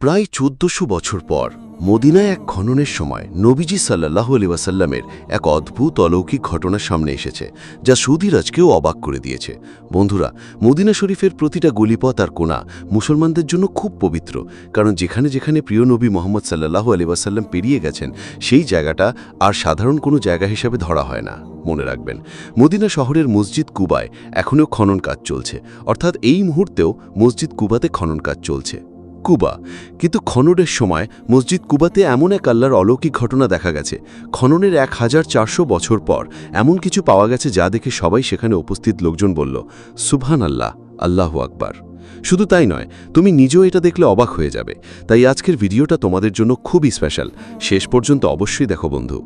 প্রায় চোদ্দশো বছর পর মদিনায় এক খননের সময় নবীজি সাল্লাহ আলি ওয়াসাল্লামের এক অদ্ভুত অলৌকিক ঘটনা সামনে এসেছে, যা সুধীরাজকেও অবাক করে দিয়েছে। বন্ধুরা, মদিনা শরীফের প্রতিটা গলিপথ আর কোনা মুসলমানদের জন্য খুব পবিত্র, কারণ যেখানে যেখানে প্রিয় নবী মোহাম্মদ সাল্লাহ আলি ওয়াসাল্লাম পেরিয়ে গেছেন, সেই জায়গাটা আর সাধারণ কোনো জায়গা হিসাবে ধরা হয় না। মনে রাখবেন, মদিনা শহরের মসজিদ কুবায় এখনও খনন কাজ চলছে, অর্থাৎ এই মুহূর্তেও মসজিদ কুবাতে খনন কাজ চলছে। কুবা। কিন্তু খননের সময় মসজিদ কুবাতে এমন এক আল্লাহর অলৌকিক ঘটনা দেখা গেছে। খননের এক হাজার চারশো বছর পর এমন কিছু পাওয়া গেছে যা দেখে সবাই সেখানে উপস্থিত লোকজন বলল সুবহান আল্লাহ আল্লাহ আকবার। শুধু তাই নয়, তুমি নিজেও এটা দেখলে অবাক হয়ে যাবে। তাই আজকের ভিডিওটা তোমাদের জন্য খুবই স্পেশাল। শেষ পর্যন্ত অবশ্যই দেখো বন্ধু।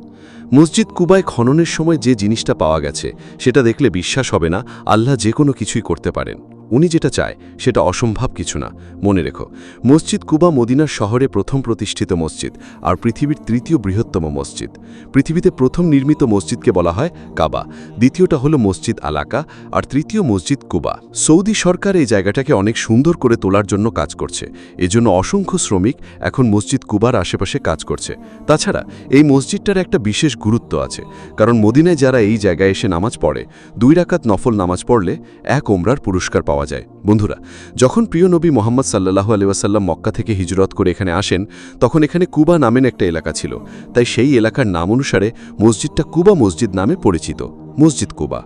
মসজিদ কুবায় খননের সময় যে জিনিসটা পাওয়া গেছে, সেটা দেখলে বিশ্বাস হবে না, আল্লাহ যে কোনো কিছুই করতে পারেন। উনি যেটা চায়, সেটা অসম্ভব কিছু না। মনে রেখো, মসজিদ কুবা মদিনার শহরে প্রথম প্রতিষ্ঠিত মসজিদ আর পৃথিবীর তৃতীয় বৃহত্তম মসজিদ। পৃথিবীতে প্রথম নির্মিত মসজিদকে বলা হয় কাবা, দ্বিতীয়টা হলো মসজিদ আলাকা আর তৃতীয় মসজিদ কুবা। সৌদি সরকার এই জায়গাটাকে অনেক সুন্দর করে তোলার জন্য কাজ করছে। এজন্য অসংখ্য শ্রমিক এখন মসজিদ কুবার আশেপাশে কাজ করছে। তাছাড়া, এই মসজিদটার একটা বিশেষ গুরুত্ব আছে, কারণ মদিনায় যারা এই জায়গায় এসে নামাজ পড়ে, দুই রাকাত নফল নামাজ পড়লে এক ওমরার পুরস্কার পাওয়া যায়। বন্ধুরা, যখন প্রিয় নবী মোহাম্মদ সাল্লাহ আলিয়াসাল্লাম মক্কা থেকে হিজরত করে এখানে আসেন, তখন এখানে কুবা নামেন একটা এলাকা ছিল। তাই সেই এলাকার নাম অনুসারে মসজিদটা কুবা মসজিদ নামে পরিচিত, মসজিদ কুবা।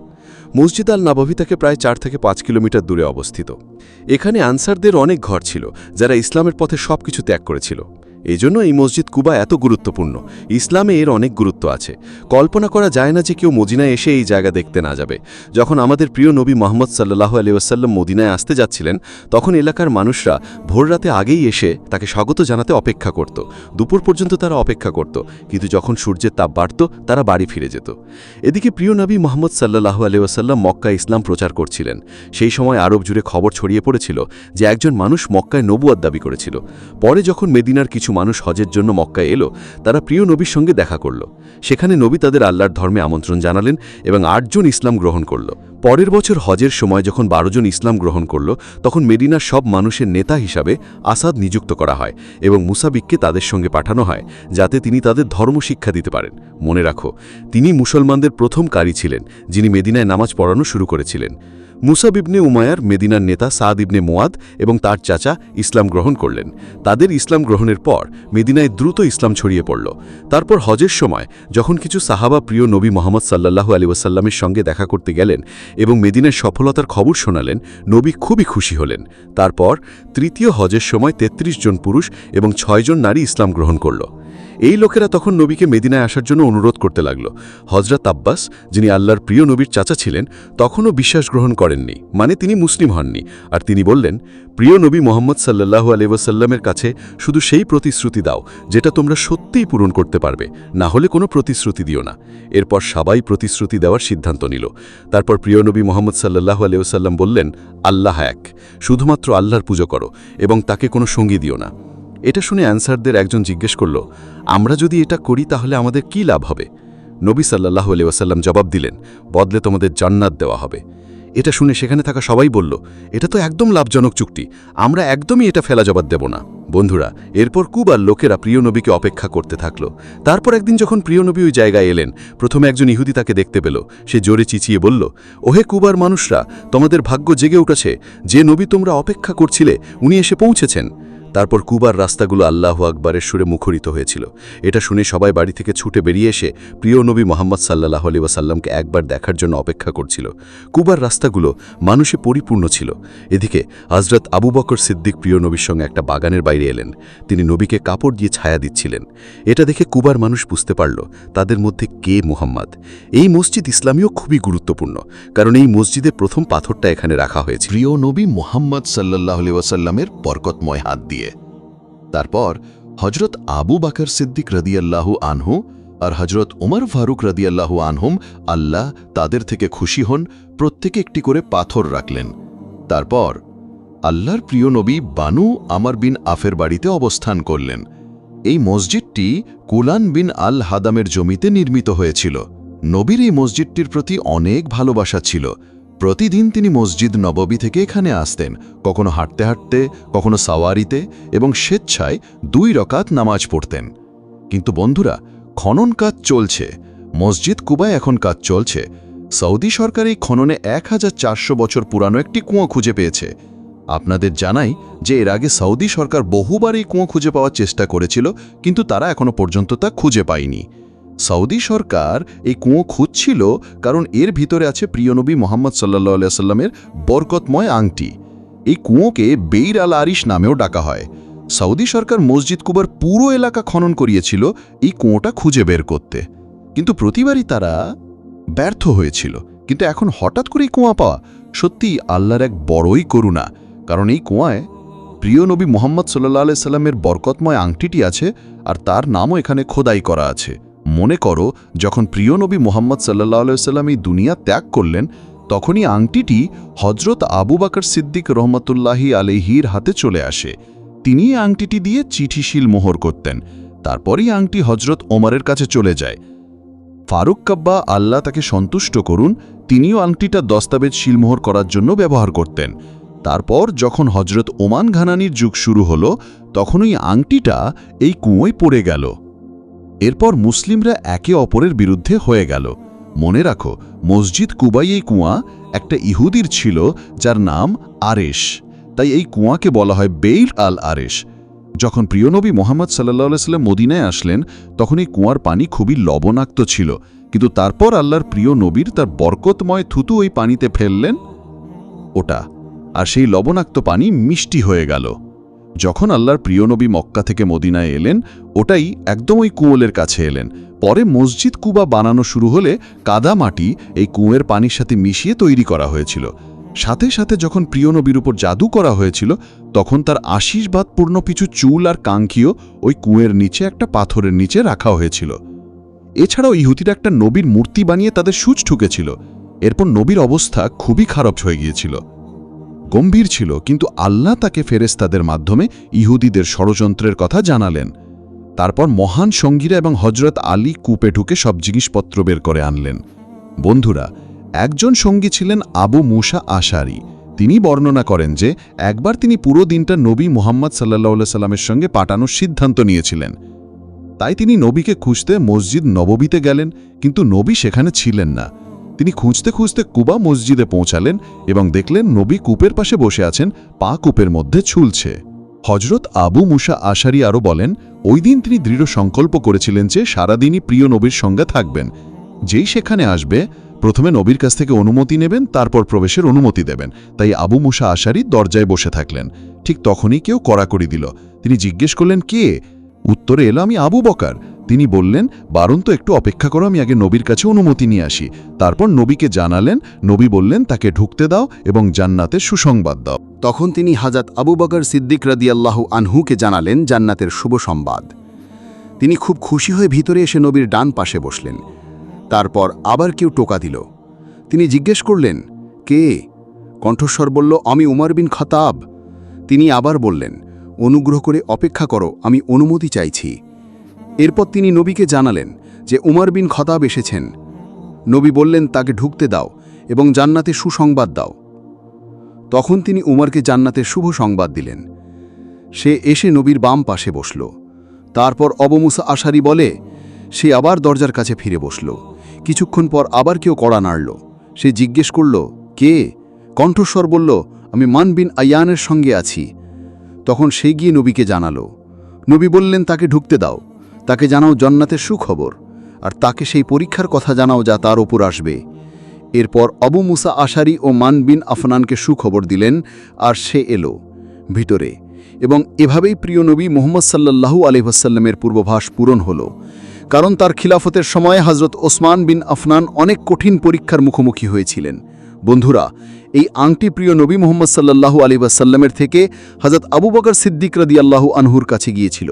মসজিদ আল নাবভি প্রায় চার থেকে পাঁচ কিলোমিটার দূরে অবস্থিত। এখানে আনসারদের অনেক ঘর ছিল, যারা ইসলামের পথে সব কিছু ত্যাগ করেছিল। এই জন্য এই মসজিদ কুবা এত গুরুত্বপূর্ণ। ইসলামে এর অনেক গুরুত্ব আছে। কল্পনা করা যায় না যে কেউ মদিনায় এসে এই জায়গা দেখতে না যাবে। যখন আমাদের প্রিয় নবী মোহাম্মদ সাল্লাহ আলিউসাল্লাম মদিনায় আসতে যাচ্ছিলেন, তখন এলাকার মানুষরা ভোর রাতে আগেই এসে তাকে স্বাগত জানাতে অপেক্ষা করত। দুপুর পর্যন্ত তারা অপেক্ষা করত, কিন্তু যখন সূর্যের তাপ বাড়ত, তারা বাড়ি ফিরে যেত। এদিকে প্রিয় নবী মোহাম্মদ সাল্লাহ আলিউসাল্লাম মক্কা ইসলাম প্রচার করছিলেন। সেই সময় আরব জুড়ে খবর ছড়িয়ে পড়েছিল যে একজন মানুষ মক্কায় নবুয়াদ দাবি করেছিল। পরে যখন মেদিনার কিছু মানুষ হজের জন্য মক্কায় এলো, তারা প্রিয় নবীর সঙ্গে দেখা করল। সেখানে নবী তাদের আল্লাহর ধর্মে আমন্ত্রণ জানালেন এবং আটজন ইসলাম গ্রহণ করল। পরের বছর হজের সময় যখন বারোজন ইসলাম গ্রহণ করল, তখন মেদিনার সব মানুষের নেতা হিসাবে আসাদ নিযুক্ত করা হয় এবং মুসাবিককে তাদের সঙ্গে পাঠানো হয়, যাতে তিনি তাদের ধর্ম শিক্ষা দিতে পারেন। মনে রাখো, তিনি মুসলমানদের প্রথম কারি ছিলেন, যিনি মেদিনায় নামাজ পড়ানো শুরু করেছিলেন। মুসাব ইবনে উমায়ার মেদিনার নেতা সাদ ইবনে মোয়াদ এবং তার চাচা ইসলাম গ্রহণ করলেন। তাদের ইসলাম গ্রহণের পর মেদিনায় দ্রুত ইসলাম ছড়িয়ে পড়ল। তারপর হজের সময় যখন কিছু সাহাবা প্রিয় নবী মোহাম্মদ সাল্লাহু আলী ওয়াসাল্লামের সঙ্গে দেখা করতে গেলেন এবং মেদিনার সফলতার খবর শোনালেন, নবী খুবই খুশি হলেন। তারপর তৃতীয় হজের সময় ৩৩ জন পুরুষ এবং ছয়জন নারী ইসলাম গ্রহণ করল। এই লোকেরা তখন নবীকে মেদিনায় আসার জন্য অনুরোধ করতে লাগল। হজরত আব্বাস, যিনি আল্লাহর প্রিয় নবীর চাচা ছিলেন, তখনও বিশ্বাস গ্রহণ করেননি মানে তিনি মুসলিম হননি। আর তিনি বললেন, প্রিয় নবী মোহাম্মদ সাল্লাহু আলিবাসাল্লামের কাছে শুধু সেই প্রতিশ্রুতি দাও, যেটা তোমরা সত্যিই পূরণ করতে পারবে, না হলে কোনো প্রতিশ্রুতি দিও না। এরপর সবাই প্রতিশ্রুতি দেওয়ার সিদ্ধান্ত নিল। তারপর প্রিয় নবী মোহাম্মদ সাল্লাহু আলিয়াল্লাম বললেন, আল্লাহ এক, শুধুমাত্র আল্লাহর পুজো করো এবং তাকে কোনো সঙ্গী দিও না। এটা শুনে অ্যান্সারদের একজন জিজ্ঞেস করল, আমরা যদি এটা করি তাহলে আমাদের কি লাভ হবে? নবী সাল্লাহ ওয়াসাল্লাম জবাব দিলেন, বদলে তোমাদের জান্নাত দেওয়া হবে। এটা শুনে সেখানে থাকা সবাই বলল, এটা তো একদম লাভজনক চুক্তি, আমরা একদমই এটা ফেলা জবাব দেব না। বন্ধুরা, এরপর কুবার লোকেরা প্রিয় নবীকে অপেক্ষা করতে থাকল। তারপর একদিন যখন প্রিয় নবী ওই জায়গায় এলেন, প্রথমে একজন ইহুদি তাকে দেখতে পেল। সে জোরে চিচিয়ে বলল, ওহে কুবার মানুষরা, তোমাদের ভাগ্য জেগে উঠেছে। যে নবী তোমরা অপেক্ষা করছিলে, উনি এসে পৌঁছেছেন। তারপর কুবার রাস্তাগুলো আল্লাহ আকবরের সুরে মুখরিত হয়েছিল। এটা শুনে সবাই বাড়ি থেকে ছুটে বেরিয়ে এসে প্রিয় নবী মোহাম্মদ সাল্লাহ আলি ওয়াসাল্লামকে একবার দেখার জন্য অপেক্ষা করছিল। কুবার রাস্তাগুলো মানুষে পরিপূর্ণ ছিল। এদিকে হজরত আবু বকর সিদ্দিক প্রিয় নবীর সঙ্গে একটা বাগানের বাইরে এলেন। তিনি নবীকে কাপড় দিয়ে ছায়া দিচ্ছিলেন। এটা দেখে কুবার মানুষ বুঝতে পারল তাদের মধ্যে কে মুহাম্মদ। এই মসজিদ ইসলামীও খুবই গুরুত্বপূর্ণ, কারণ এই মসজিদে প্রথম পাথরটা এখানে রাখা হয়েছে। প্রিয় নবী মোহাম্মদ সাল্লাহ ওয়াসাল্লামের বরকতময় হাত দিয়ে। তারপর হজরত আবু বাকর সিদ্দিক রদিয়াল্লাহু আনহু আর হজরত উমর ফারুক রদিয়াল্লাহু আনহুম আল্লাহ তাদের থেকে খুশি হন, প্রত্যেকে একটি করে পাথর রাখলেন। তারপর আল্লাহর প্রিয় নবী বানু আমার বিন আফের বাড়িতে অবস্থান করলেন। এই মসজিদটি কুলান বিন আল হাদামের জমিতে নির্মিত হয়েছিল। নবীর এই মসজিদটির প্রতি অনেক ভালোবাসা ছিল। প্রতিদিন তিনি মসজিদ নববী থেকে এখানে আসতেন, কখনো হাঁটতে হাঁটতে, কখনো সাওয়ারিতে এবং স্বেচ্ছায় দুই রকাত নামাজ পড়তেন। কিন্তু বন্ধুরা, খনন কাজ চলছে। মসজিদ কুবায় এখন কাজ চলছে। সৌদি সরকার এই খননে এক হাজার চারশো বছর পুরানো একটি কুঁয়ো খুঁজে পেয়েছে। আপনাদের জানাই যে এর আগে সৌদি সরকার বহুবার এই কুঁয়ো খুঁজে পাওয়ার চেষ্টা করেছিল, কিন্তু তারা এখনও পর্যন্ত তা খুঁজে পায়নি। সৌদি সরকার এই কুঁয়ো খুঁজছিল কারণ এর ভিতরে আছে প্রিয়নবী মোহাম্মদ সাল্লা সাল্লামের বরকতময় আংটি। এই কুঁয়োকে বেইর আল আরিশ নামেও ডাকা হয়। সৌদি সরকার মসজিদ কুবার পুরো এলাকা খনন করিয়েছিল এই কুঁয়োটা খুঁজে বের করতে। কিন্তু প্রতিবারই তারা ব্যর্থ হয়েছিল। কিন্তু এখন হঠাৎ করে কুঁয়া পাওয়া সত্যি আল্লাহর এক বড়ই করুণা। কারণ এই কুয়ায় প্রিয় নবী মোহাম্মদ সাল্লাহ সাল্লামের বরকতময় আংটিটি আছে আর তার নামও এখানে খোদাই করা আছে। মনে করো, যখন প্রিয় নবী মোহাম্মদ সাল্লাহ সাল্লাম এই দুনিয়া ত্যাগ করলেন, তখনই আংটিটি হজরত আবু বাকর সিদ্দিক রহমতুল্লাহি আলহির হাতে চলে আসে। তিনি আংটিটি দিয়ে চিঠিশীল মোহর করতেন। তারপরই আংটি হজরত ওমরের কাছে চলে যায়। ফারুক কাব্বা আল্লাহ তাকে সন্তুষ্ট করুন, তিনিও আংটিটা দস্তাবেজ শিলমোহর করার জন্য ব্যবহার করতেন। তারপর যখন হজরত ওমান ঘানানির যুগ শুরু হলো, তখনই আংটিটা এই কুঁয়োয় পড়ে গেল। এরপর মুসলিমরা একে অপরের বিরুদ্ধে হয়ে গেল। মনে রাখো, মসজিদ কুবাই এই কুয়া একটা ইহুদির ছিল যার নাম আরেশ। তাই এই কুয়াকে বলা হয় বেইল আল আরেশ। যখন প্রিয়নবী মোহাম্মদ সাল্লাহ সাল্লাম মদিনায় আসলেন, তখন এই কুয়ার পানি খুবই লবণাক্ত ছিল। কিন্তু তারপর আল্লাহর প্রিয় নবীর তার বরকতময় থুতু ওই পানিতে ফেললেন। ওটা, আর সেই লবণাক্ত পানি মিষ্টি হয়ে গেল। যখন আল্লাহর প্রিয় নবী মক্কা থেকে মদিনায় এলেন, ওটাই একদম ওই কুয়োলের কাছে এলেন। পরে মসজিদ কুবা বানানো শুরু হলে কাদা মাটি এই কুঁয়ের পানির সাথে মিশিয়ে তৈরি করা হয়েছিল। সাথে সাথে যখন প্রিয় নবীর উপর জাদু করা হয়েছিল, তখন তার আশীর্বাদপূর্ণ কিছু চুল আর কাঙ্ক্ষীয় ওই কুঁয়ের নিচে একটা পাথরের নিচে রাখা হয়েছিল। এছাড়াও ইহুদিরা একটা নবীর মূর্তি বানিয়ে তাদের সুচ ঠুকেছিল। এরপর নবীর অবস্থা খুবই খারাপ হয়ে গিয়েছিল। গম্ভীর ছিল, কিন্তু আল্লাহ তাকে ফেরেস্তাদের মাধ্যমে ইহুদিদের ষড়যন্ত্রের কথা জানালেন। তারপর মহান সঙ্গীরা এবং হজরত আলী কূপে ঢুকে সব জিনিসপত্র বের করে আনলেন। বন্ধুরা, একজন সঙ্গী ছিলেন আবু মুসা আশারি। তিনি বর্ণনা করেন যে, একবার তিনি পুরো দিনটা নবী মোহাম্মদ সাল্লাহ সাল্লামের সঙ্গে পাঠানোর সিদ্ধান্ত নিয়েছিলেন। তাই তিনি নবীকে খুঁজতে মসজিদ নববীতে গেলেন, কিন্তু নবী সেখানে ছিলেন না। তিনি খুঁজতে খুঁজতে কুবা মসজিদে পৌঁছালেন এবং দেখলেন নবী কূপের পাশে বসে আছেন, পা কূপের মধ্যে ছুলছে হজরত আবু মুসা আশারি আরও বলেন, ওই দিন তিনি দৃঢ় সংকল্প করেছিলেন যে সারাদিনই প্রিয় নবীর সঙ্গে থাকবেন। যেই সেখানে আসবে, প্রথমে নবীর কাছ থেকে অনুমতি নেবেন, তারপর প্রবেশের অনুমতি দেবেন। তাই আবু মুসা আশারি দরজায় বসে থাকলেন। ঠিক তখনই কেউ কড়াকড়ি দিল। তিনি জিজ্ঞেস করলেন, কে? উত্তরে এলো, আমি আবু বকার। তিনি বললেন বারণ তো একটু অপেক্ষা করো, আমি আগে নবীর কাছে অনুমতি নিয়ে আসি। তারপর নবীকে জানালেন, নবী বললেন, তাকে ঢুকতে দাও এবং জান্নাতের সুসংবাদ দাও। তখন তিনি হাজাত আবু বকর সিদ্দিক রাদিয়াল্লাহু আনহুকে জানালেন, জান্নাতের শুভ সংবাদ। তিনি খুব খুশি হয়ে ভিতরে এসে নবীর ডান পাশে বসলেন। তারপর আবার কেউ টোকা দিল। তিনি জিজ্ঞেস করলেন, কে? কণ্ঠস্বর বলল, আমি উমর বিন খতাব। তিনি আবার বললেন, অনুগ্রহ করে অপেক্ষা করো, আমি অনুমতি চাইছি। এরপর তিনি নবীকে জানালেন যে উমর বিন খতাব এসেছেন। নবী বললেন, তাকে ঢুকতে দাও এবং জান্নাতে সুসংবাদ দাও। তখন তিনি উমরকে জান্নাতের শুভ সংবাদ দিলেন। সে এসে নবীর বাম পাশে বসল। তারপর অবমুসা আশারি বলে, সে আবার দরজার কাছে ফিরে বসল। কিছুক্ষণ পর আবার কেউ কড়া নাড়ল। সে জিজ্ঞেস করল, কে? কণ্ঠস্বর বলল, আমি মান বিন আয়ানের সঙ্গে আছি। তখন সে গিয়ে নবীকে জানালো। নবী বললেন, তাকে ঢুকতে দাও। তাকে জানাও জন্নাতের সুখবর, আর তাকে সেই পরীক্ষার কথা জানাও যা তার ওপর আসবে। এরপর অবু মুসা আশারি ও মান বিন আফনানকে সুখবর দিলেন, আর সে এলো ভিতরে। এবং এভাবেই প্রিয় নবী মোহাম্মদ সাল্লাল্লাহু আলহাসাল্লামের পূর্বভাস পূরণ হল। কারণ তার খিলাফতের সময় হজরত ওসমান বিন আফনান অনেক কঠিন পরীক্ষার মুখোমুখি হয়েছিলেন। বন্ধুরা, এই আংটি প্রিয় নবী মোহাম্মদ সাল্লাল্লাহু আলী ওয়াসাল্লামের থেকে হজরত আবু বকর সিদ্দিক রদিয়াল্লাহু আনহুর কাছে গিয়েছিল।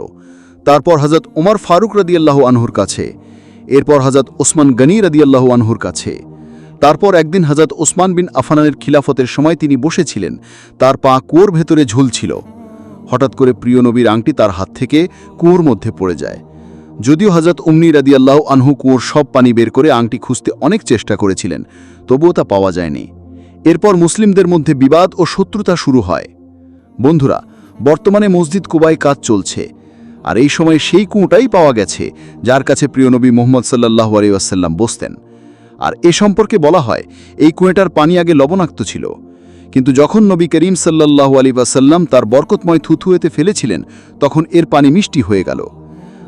তারপর হজরত উমর ফারুক রদিয়াল্লাহু আনহুর কাছে, এরপর হজরত ওসমান গনি রদিয়াল্লাহু আনহুর কাছে। তারপর একদিন হজরত ওসমান বিন আফানানের খিলাফতের সময় তিনি বসেছিলেন, তার পা কুয়োর ভেতরে ঝুলছিল। হঠাৎ করে প্রিয় নবীর আংটি তার হাত থেকে কুয়োর মধ্যে পড়ে যায়। যদিও হজরত উমনি রাদিয়াল্লাহ আনহু কুয়োর সব পানি বের করে আংটি খুঁজতে অনেক চেষ্টা করেছিলেন, তবুও তা পাওয়া যায়নি। এরপর মুসলিমদের মধ্যে বিবাদ ও শত্রুতা শুরু হয়। বন্ধুরা, বর্তমানে মসজিদ কুবায় কাজ চলছে। আর এই সময় সেই কুঁটাই পাওয়া গেছে, যার কাছে প্রিয় নবী মোহাম্মদ সাল্লাহ আলিয়াসাল্লাম বসতেন। আর এ সম্পর্কে বলা হয়, এই কুঁয়েটার পানি আগে লবণাক্ত ছিল। কিন্তু যখন নবী করিম সাল্লাহ আলী ওয়াসাল্লাম তার বরকতময় থুথুয়েতে ফেলেছিলেন, তখন এর পানি মিষ্টি হয়ে গেল।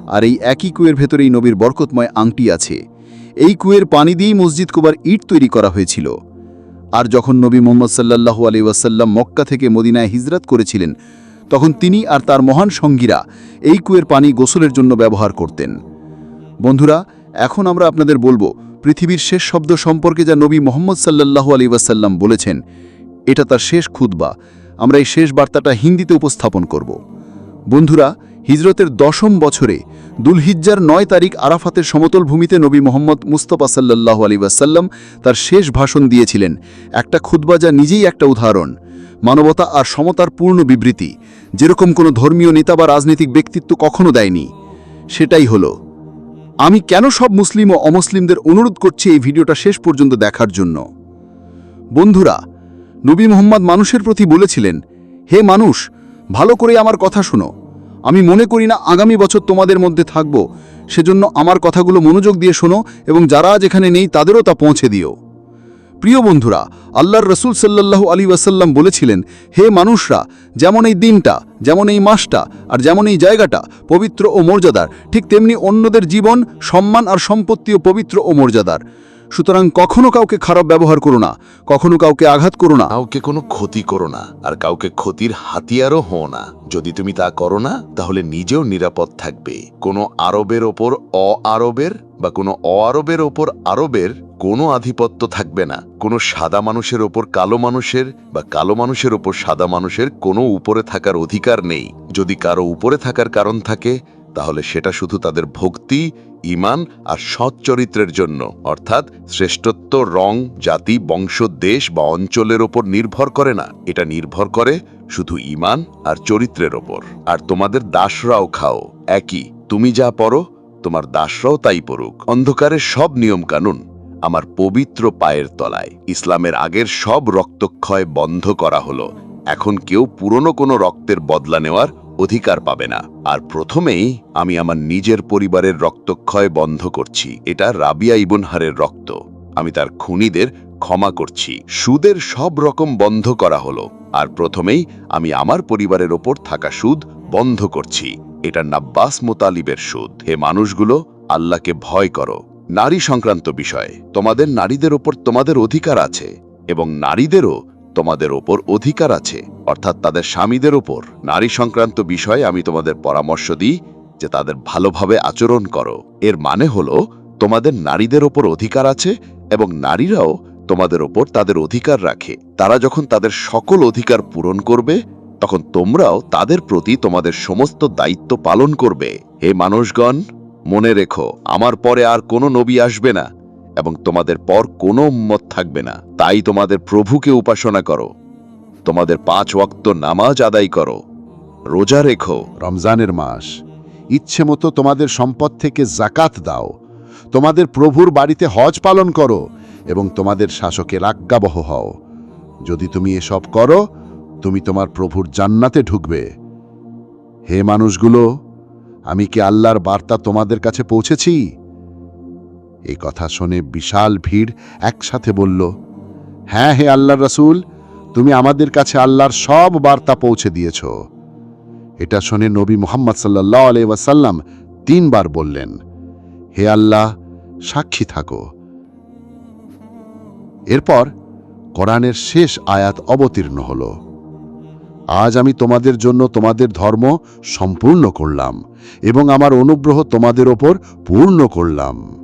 আর এই একই কুয়ের ভেতরেই নবীর বরকতময় আংটি আছে। এই কুয়ের পানি দিয়েই মসজিদ কুবার ইট তৈরি করা হয়েছিল। আর যখন নবী মোহাম্মদ সাল্লাহু আলী ওয়াসাল্লাম মক্কা থেকে মদিনায় হিজরত করেছিলেন তখন তিনি আর তার মহান সঙ্গীরা এই কুয়ের পানি গোসলের জন্য ব্যবহার করতেন। বন্ধুরা, এখন আমরা আপনাদের বলব, পৃথিবীর শেষ শব্দ সম্পর্কে যা নবী মোহাম্মদ সাল্লাহু আলী ওয়াসাল্লাম বলেছেন, এটা তার শেষ খুতবা। আমরা এই শেষ বার্তাটা হিন্দিতে উপস্থাপন করব। বন্ধুরা, হিজরতের দশম বছরে দুলহিজ্জার নয় তারিখ আরাফাতের সমতল ভূমিতে নবী মোহাম্মদ মুস্তফা সাল্লাহ আলী ওয়াসাল্লাম তার শেষ ভাষণ দিয়েছিলেন, একটা খুতবা যা নিজেই একটা উদাহরণ। মানবতা আর সমতার পূর্ণ বিবৃতি, যেরকম কোনো ধর্মীয় নেতা বা রাজনৈতিক ব্যক্তিত্ব কখনো দেয়নি। সেটাই হলো, আমি কেন সব মুসলিম ও অমুসলিমদের অনুরোধ করছি এই ভিডিওটা শেষ পর্যন্ত দেখার জন্য? বন্ধুরা, নবী মোহাম্মদ মানুষের প্রতি বলেছিলেন, হে মানুষ, ভালো করে আমার কথা শোনো। আমি মনে করি না আগামী বছর তোমাদের মধ্যে থাকব। সেজন্য আমার কথাগুলো মনোযোগ দিয়ে শোনো এবং যারা এখানে নেই তাদেরও তা পৌঁছে দিও। প্রিয় বন্ধুরা, আল্লাহর রসুল সাল্লাল্লাহু আলী ওয়াসাল্লাম বলেছিলেন, হে মানুষরা, যেমন এই দিনটা, যেমন এই মাসটা, আর যেমন এই জায়গাটা পবিত্র ও মর্যাদার, ঠিক তেমনি অন্যদের জীবন সম্মান আর সম্পত্তিও পবিত্র ও মর্যাদার। সুতরাং কখনো কাউকে খারাপ ব্যবহার করো না, কখনো কাউকে আঘাত করো না। কাউকে কোনো ক্ষতি করো না, আর কাউকে ক্ষতির হাতিয়ারও হও না। যদি তুমি তা করো না, তাহলে নিজেও নিরাপদ থাকবে। কোনো আরবের ওপর অ আরবের বা কোনো অ আরবের ওপর আরবের কোনো আধিপত্য থাকবে না। কোনো সাদা মানুষের ওপর কালো মানুষের বা কালো মানুষের ওপর সাদা মানুষের কোনো উপরে থাকার অধিকার নেই। যদি কারও উপরে থাকার কারণ থাকে, তাহলে সেটা শুধু তাদের ভক্তি ইমান আর সৎ চরিত্রের জন্য। অর্থাৎ শ্রেষ্ঠত্ব রং, জাতি, বংশ, দেশ বা অঞ্চলের ওপর নির্ভর করে না। এটা নির্ভর করে শুধু ইমান আর চরিত্রের ওপর। আর তোমাদের দাসরাও খাও। একই, তুমি যা পড়ো, তোমার দাসরাও তাই পড়ুক। অন্ধকারের সব নিয়ম কানুন আমার পবিত্র পায়ের তলায়। ইসলামের আগের সব রক্তক্ষয় বন্ধ করা হলো। এখন কেউ পুরনো কোনো রক্তের বদলা নেওয়ার অধিকার পাবে না। আর প্রথমেই আমি আমার নিজের পরিবারের রক্তক্ষয় বন্ধ করছি। এটা রাবিয়া ইবনহারের রক্ত। আমি তার খুনিদের ক্ষমা করছি। সুদের সব রকম বন্ধ করা হলো। আর প্রথমেই আমি আমার পরিবারের ওপর থাকা সুদ বন্ধ করছি। এটা নাব্বাস মোতালিবের সুদ। হে মানুষগুলো, আল্লাহকে ভয় করো। নারী সংক্রান্ত বিষয়। তোমাদের নারীদের ওপর তোমাদের অধিকার আছে এবং নারীদেরও তোমাদের ওপর অধিকার আছে। অর্থাৎ তাদের স্বামীদের ওপর। নারী সংক্রান্ত বিষয়ে আমি তোমাদের পরামর্শ দিই যে তাদের ভালোভাবে আচরণ করো। এর মানে হলো, তোমাদের নারীদের ওপর অধিকার আছে এবং নারীরাও তোমাদের ওপর তাদের অধিকার রাখে। তারা যখন তাদের সকল অধিকার পূরণ করবে, তখন তোমরাও তাদের প্রতি তোমাদের সমস্ত দায়িত্ব পালন করবে। হে মানুষগণ মনে রেখো, আমার পরে আর কোনো নবী আসবে না এবং তোমাদের পর কোনো উম্মত থাকবে না। তাই তোমাদের প্রভুকে উপাসনা করো। তোমাদের পাঁচ ওয়াক্ত নামাজ আদায় করো। রোজা রেখো। রমজানের মাস। ইচ্ছে মতো তোমাদের সম্পদ থেকে জাকাত দাও। তোমাদের প্রভুর বাড়িতে হজ পালন করো এবং তোমাদের শাসকের আজ্ঞাবহ হও। যদি তুমি এসব করো, তুমি তোমার প্রভুর জান্নাতে ঢুকবে। হে মানুষগুলো আমি কি আল্লাহর বার্তা তোমাদের কাছে পৌঁছেছি? এই কথা শুনে বিশাল ভিড় একসাথে বলল হ্যাঁ হে আল্লাহর রাসূল, তুমি আমাদের কাছে আল্লাহর সব বার্তা পৌঁছে দিয়েছ। এটা শুনে নবী মোহাম্মদ সাল্লাহ আলাই ওয়াসাল্লাম তিনবার বললেন, হে আল্লাহ, সাক্ষী থাকো। এরপর কোরআনের শেষ আয়াত অবতীর্ণ হল। আজ আমি তোমাদের জন্য তোমাদের ধর্ম সম্পূর্ণ করলাম এবং আমার অনুগ্রহ তোমাদের ওপর পূর্ণ করলাম।